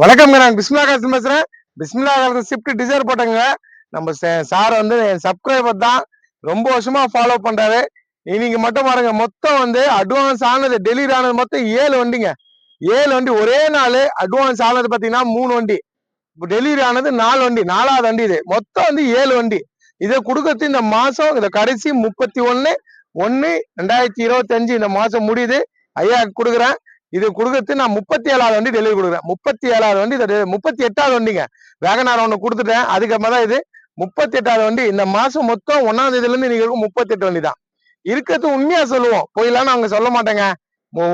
வணக்கம்ங்க நான் பிஸ்மிலா காசு பேசுறேன் பிஸ்மிலா காசு ஷிஃப்ட் டிசைர் போட்டேங்க. நம்ம சார் வந்து என் சப்ஸ்கிரைபர் தான். ரொம்ப வருஷமா ஃபாலோ பண்றாரு. இன்னைக்கு மட்டும் பாருங்க மொத்தம் வந்து அட்வான்ஸ் ஆனது டெலிவரி ஆனது மொத்தம் ஏழு வண்டிங்க. ஏழு வண்டி ஒரே நாள் அட்வான்ஸ் ஆனது பாத்தீங்கன்னா மூணு வண்டி. டெலிவரி ஆனது நாலு வண்டி நாலாவது வண்டி இது. மொத்தம் வந்து ஏழு வண்டி. இதை கொடுக்கறது இந்த மாசம் இந்த கடைசி முப்பத்தி ஒன்று ஒன்னு ரெண்டாயிரத்தி இருபத்தி அஞ்சு இந்த மாசம் முடியுது. ஐயா கொடுக்குறேன். இது கொடுக்கறது நான் முப்பத்தி ஏழாவது வண்டி டெலிவரி கொடுக்குறேன். முப்பத்தி ஏழாவது வண்டி இது முப்பத்தி எட்டாவது வண்டிங்க. வேகனார் ஒன்று கொடுத்துட்டேன். அதுக்கப்புறமா தான் இது முப்பத்தி எட்டாவது வண்டி. இந்த மாசம் மொத்தம் ஒன்னாம் தேதியிலேருந்து இன்னைக்கு இருக்கும் முப்பத்தி எட்டு வண்டி தான். இருக்கிறது உண்மையா சொல்லுவோம். போயிலாம் அவங்க சொல்ல மாட்டேங்க.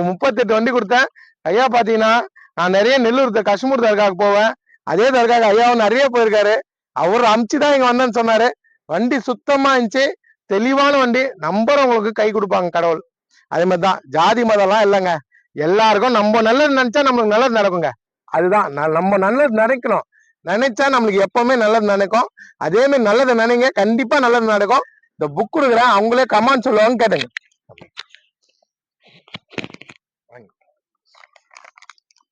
முப்பத்தெட்டு வண்டி கொடுத்தேன். ஐயா பாத்தீங்கன்னா நான் நிறைய நெல்லூர் த- காஷ்மீர் தர்காவுக்கு போவேன். அதே தர்காவுக்கு ஐயாவும் நிறைய போயிருக்காரு. அவர் அமுச்சுதான் இங்க வந்தேன்னு சொன்னாரு. வண்டி சுத்தமா இருந்துச்சு. தெளிவான வண்டி. நம்பர் உங்களுக்கு கை கொடுப்பாங்க கடவுள். அதே மாதிரிதான். ஜாதி மதம்லாம் இல்லைங்க. எல்லாருக்கும் நம்ம நல்லது நினைச்சா நம்மளுக்கு நல்லது நடக்குங்க. அதுதான். நம்ம நல்லது நினைக்கணும். நினைச்சா நம்மளுக்கு எப்பவுமே நல்லது நினைக்கும். அதே மாதிரி நல்லதை நினைங்க. கண்டிப்பா நல்லது நடக்கும். இந்த புக் கொடுக்குறேன். அவங்களே கமான்னு சொல்லுவாங்க கேட்டுங்க.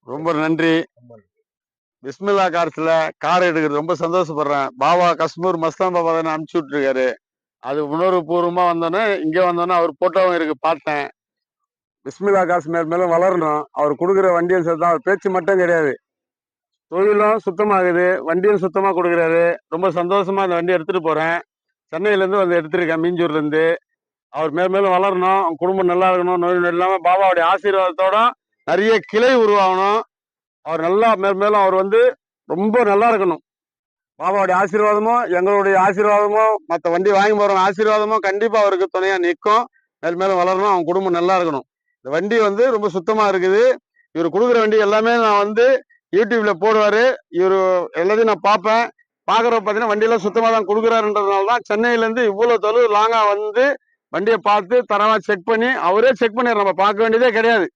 ரொம்ப நன்றி. பிஸ்மில்லா கார்ஸ்ல கார் எடுக்கிறது ரொம்ப சந்தோஷப்படுறேன். பாபா கஷ்மூர் மஸ்தான் பாபா தானே அனுப்பிச்சு விட்டுருக்காரு. அது உணர்வு பூர்வமா வந்தோன்னே இங்க வந்தோன்னே அவர் போட்டோவும் இருக்கு பார்த்தேன். பிஸ்மில்லா காசு மேல் மேலும் வளரணும். அவர் கொடுக்குற வண்டியும் சரி தான் அவர் பேச்சு மட்டும் கிடையாது. தொழிலும் சுத்தமாகுது. வண்டியும் சுத்தமாக கொடுக்குறாரு. ரொம்ப சந்தோஷமாக இந்த வண்டி எடுத்துகிட்டு போகிறேன் சென்னையிலேருந்து வந்து எடுத்திருக்கேன் மீஞ்சூர்லேருந்து. அவர் மேல் மேலும் வளரணும். குடும்பம் நல்லா இருக்கணும். நோய் நோய் இல்லாமல் பாபாவுடைய ஆசீர்வாதத்தோட நிறைய கிளை உருவாகணும். அவர் நல்லா மேல் மேலும் அவர் வந்து ரொம்ப நல்லா இருக்கணும். பாபாவுடைய ஆசீர்வாதமும் எங்களுடைய ஆசீர்வாதமும் மற்ற வண்டி வாங்கி போறவங்க ஆசீர்வாதமும் கண்டிப்பாக அவருக்கு துணையாக நிற்கும். மேல் மேலும் வளரணும். அவங்க குடும்பம் நல்லா இருக்கணும். இந்த வண்டி வந்து ரொம்ப சுத்தமா இருக்குது. இவர் கொடுக்குற வண்டி எல்லாமே நான் வந்து யூடியூப்ல போடுவாரு. இவர் எல்லாத்தையும் நான் பார்ப்பேன். பார்க்குறப்ப பார்த்தீங்கன்னா வண்டியெல்லாம் சுத்தமாக தான் கொடுக்குறாருன்றதுனால தான் சென்னையிலேருந்து இவ்வளோ தொலைவு லாங்காக வந்து வண்டியை பார்த்து தரவா செக் பண்ணி அவரே செக் பண்ணிடுற நம்ம பார்க்க வேண்டியதே கிடையாது.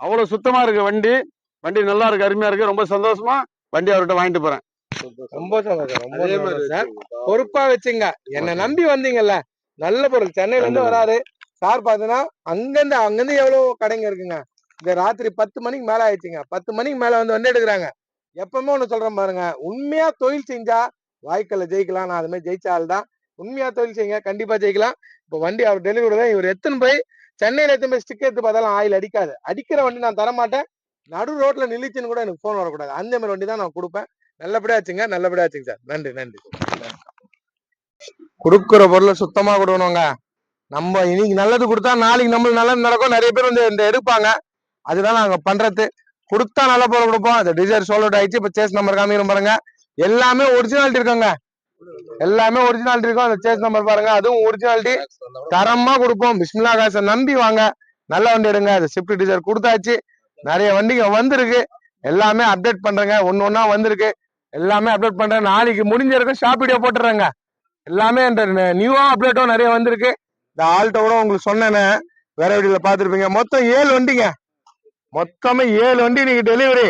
அவ்வளோ சுத்தமாக இருக்கு வண்டி. வண்டி நல்லா இருக்கு அருமையா இருக்கு. ரொம்ப சந்தோஷமா வண்டி அவர்கிட்ட வாங்கிட்டு போறேன். ரொம்ப சந்தோஷம் ரொம்ப அதே மாதிரி சந்தோஷம் சார் பொறுப்பா வச்சுங்க. என்ன நம்பி வந்தீங்கல்ல. நல்ல பொருள். சென்னையில இருந்து கண்டிப்பா. வராரு. சார் பார்த்தீங்கன்னா அங்கிருந்து அங்கிருந்து எவ்வளவு கடைங்க இருக்குங்க? இந்த ராத்திரி பத்து மணிக்கு மேல ஆயிடுச்சுங்க. பத்து மணிக்கு மேல வந்து வண்டி எடுக்கிறாங்க. எப்பவுமே ஒண்ணு சொல்றேன் பாருங்க. உண்மையா தொழில் செஞ்சா வாய்க்கல்ல ஜெயிக்கலாம். நான் அது மாதிரி தான். உண்மையா தொழில் செய்யுங்க. கண்டிப்பா ஜெயிக்கலாம். இப்போ வண்டி அவர் டெலிவரி தான். இவர் எத்தனை போய் சென்னையில எத்தனை போய் ஸ்டிக் எடுத்து பார்த்தாலும் ஆயில் அடிக்காது. அடிக்கிற வண்டி நான் தர மாட்டேன் நடு ரோட்ல நிலிச்சுன்னு கூட எனக்கு ஃபோன் வரக்கூடாது. அந்த மாதிரி வண்டி தான் நான் கொடுப்பேன். நல்லபடியா வச்சுங்க நல்லபடியா வச்சுங்க சார். நன்றி நன்றி. கொடுக்குற பொருளை சுத்தமா கொடுக்கணுங்க. நம்ம இன்னைக்கு நல்லது கொடுத்தா நாளைக்கு நம்மளுக்கு நல்லது நடக்கும். நிறைய பேர் வந்து இந்த எடுப்பாங்க. அதுதான் நாங்கள் பண்றது. கொடுத்தா நல்ல பொருள் கொடுப்போம். அந்த டிசைர் சோல்ட் ஆயிடுச்சு. இப்போ சேஸ் நம்பர் காமிக்கிற பாருங்க. எல்லாமே ஒரிஜினாலிட்டி இருக்குங்க. எல்லாமே ஒரிஜினாலிட்டி இருக்கும். அந்த சேஸ் நம்பர் பாருங்க. அதுவும் ஒரிஜினாலிட்டி தரமா கொடுப்போம். பிஸ்மிலா காசை நம்பி வாங்க. நல்ல வண்டி எடுங்க. அது ஸ்விஃப்ட் டிசைர் கொடுத்தாச்சு. நிறைய வண்டிங்க வந்திருக்கு. எல்லாமே அப்டேட் பண்றேங்க. ஒன்னு ஒன்னா வந்திருக்கு. எல்லாமே அப்டேட் பண்றேன். நாளைக்கு முடிஞ்சிருக்கும் ஷாப் வீடியோ போட்டுறேங்க. எல்லாமே நியூவா அப்டேட்டும் நிறைய வந்திருக்கு. இந்த ஆள்கிட்ட கூட உங்களுக்கு சொன்னேனே வேற வீடியோல பாத்துருப்பீங்க மொத்தம் ஏழு வண்டிங்க. மொத்தமே ஏழு வண்டி நீங்க டெலிவரி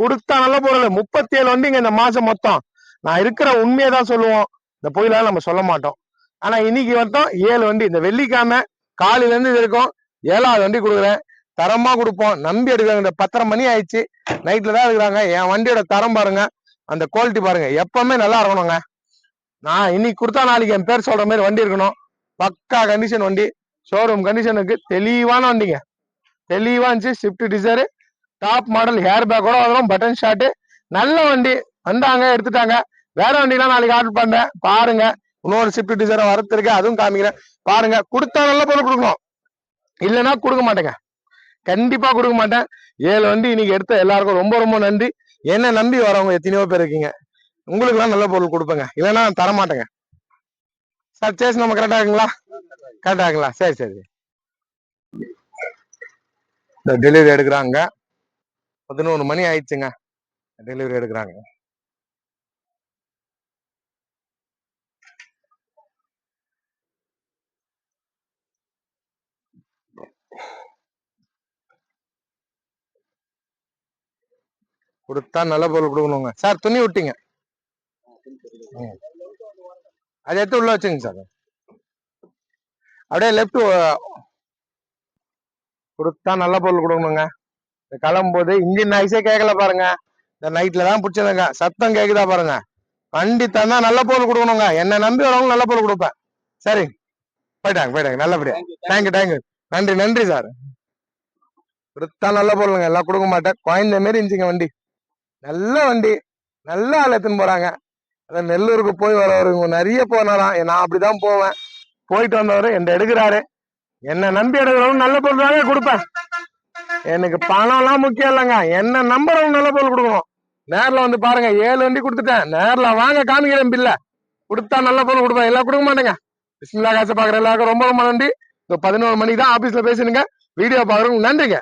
கொடுத்தா நல்ல பொருள் முப்பத்தி ஏழு வண்டிங்க இந்த மாசம் மொத்தம். நான் இருக்கிற உண்மையை தான் சொல்லுவோம். இந்த பொயிலாம் நம்ம சொல்ல மாட்டோம். ஆனா இன்னைக்கு மொத்தம் ஏழு வண்டி. இந்த வெள்ளிக்கிழமை காலையில இருந்து இது இருக்கும் ஏழாவது வண்டி கொடுக்குறேன். தரமா கொடுப்போம். நம்பி எடுக்கிறாங்க. இந்த பத்தரை மணி ஆயிடுச்சு. நைட்ல தான் இருக்கிறாங்க என் வண்டியோட தரம் பாருங்க. அந்த குவாலிட்டி பாருங்க. எப்பவுமே நல்லா இருக்கணுங்க. நான் இன்னைக்கு கொடுத்தா நாளைக்கு என் பேர் சொல்ற மாதிரி வண்டி இருக்கணும். பக்கா கண்டிஷன் வண்டி. ஷோரூம் கண்டிஷனுக்கு தெளிவான வண்டிங்க. தெளிவாக இருந்துச்சு. Swift Dzire top model air பேக்கோட வந்துடும் பட்டன் ஷாட்டு நல்ல வண்டி. வந்தாங்க எடுத்துட்டாங்க. வேற வண்டிலாம் நாளைக்கு ஆர்டர் பண்ணுறேன் பாருங்க. இன்னொரு ஸ்விஃப்ட் டிசைர் வரத்திருக்கு அதுவும் காமிக்கிறேன். பாருங்க. கொடுத்தா நல்ல பொருள் கொடுக்கணும் இல்லைன்னா கொடுக்க மாட்டேங்க. கண்டிப்பாக கொடுக்க மாட்டேன். ஏழு வண்டி இன்னைக்கு எடுத்த எல்லாருக்கும் ரொம்ப ரொம்ப நன்றி. என்ன நம்பி வரவங்க எத்தனையோ பேர் இருக்கீங்க. உங்களுக்குலாம் நல்ல பொருள் கொடுப்பேங்க. இல்லைன்னா நான் சார் சேஸ் நம்ம கரெக்டா இருக்குங்களா? கரெக்டா இருக்குங்களா? சரி சரி. இந்த டெலிவரி எடுக்கிறாங்க. பதினொன்று மணி ஆயிடுச்சுங்க. டெலிவரி எடுக்கிறாங்க. கொடுத்தா நல்ல பொருள் கொடுக்கணுங்க. சார் துணி விட்டீங்க ம். அதை எடுத்து உள்ள வச்சுங்க சார். அப்படியே லெஃப்ட் கொடுத்தா நல்ல பொருள் கொடுக்கணுங்க. இந்த கிளம்பும்போது இன்ஜின் நாய்ஸே கேட்கல பாருங்க. இந்த நைட்ல தான் பிடிச்சதுங்க. சத்தம் கேக்குதா பாருங்க. வண்டி தந்தா நல்ல பொருள் கொடுக்கணுங்க. என்ன நம்பி வரவங்க நல்ல பொருள் கொடுப்பேன். சரி. போயிட்டாங்க போயிட்டாங்க. நல்லபடியா. தேங்க்யூ தேங்க்யூ நன்றி நன்றி சார். கொடுத்தா நல்ல பொருளுங்க. எல்லாம் கொடுக்க மாட்டேன். குழந்த மாரி இருந்துச்சுங்க வண்டி. நல்ல வண்டி. நல்ல ஆள் எடுத்துன்னு போறாங்க. அதான் நெல்லூருக்கு போய் வரவருங்க நிறைய போனாராம் நான் அப்படிதான் போவேன். போயிட்டு வந்தவர் என்ன எடுக்கிறாரு. என்ன நம்பி எடுக்கிறவங்க நல்ல பொருள் தாங்க கொடுப்பேன். எனக்கு பணம்லாம் முக்கியம் இல்லைங்க. என்ன நம்புறவங்க நல்ல பொருள் கொடுக்கணும். நேர்ல வந்து பாருங்க ஏழு வண்டி கொடுத்துட்டேன். நேர்ல வாங்க காமிக்கிறேன் பில்ல கொடுத்தா நல்ல பொருள் கொடுப்பேன். எல்லாம் கொடுக்க மாட்டேங்க. பிஸ்மில்லா காசு பாக்குற எல்லாருக்கும் ரொம்ப ரொம்ப நன்றி. இந்த பதினோரு மணிக்கு தான் ஆபீஸ்ல பேசுனுங்க. வீடியோ பாக்குறவங்க நன்றிங்க.